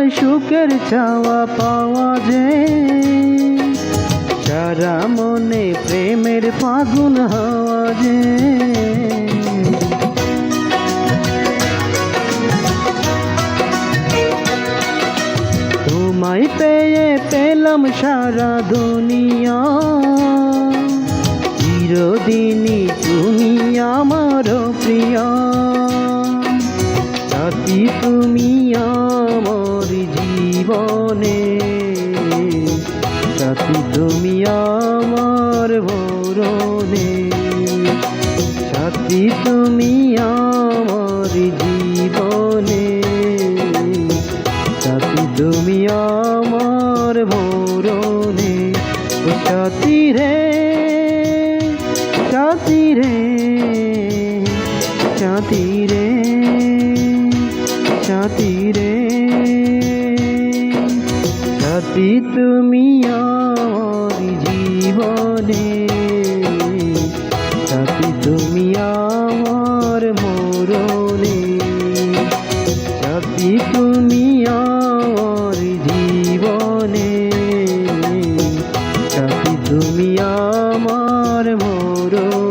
সুখের চাওয়া পাওয়া যে সারা মনে প্রেমের ফাগুন হাওয়া যে তোমায় পেয়ে পেলাম সারা দুনিয়া। চিরদিনই তুমি আমার প্রিয়া। তুমি আমার জীবনে। সাথী তুমি আমার ভরণে সাথী তুমি আমার জীবনে। সাথী তুমি আমার ভরণে সাথী রে সাথী রে সাথী রে সাথী রে। আসি তুমি আমার জীবনে থাকি তুমি আমার মরণে থাকি তুমি আমার জীবনে থাকি তুমি আমার মরণ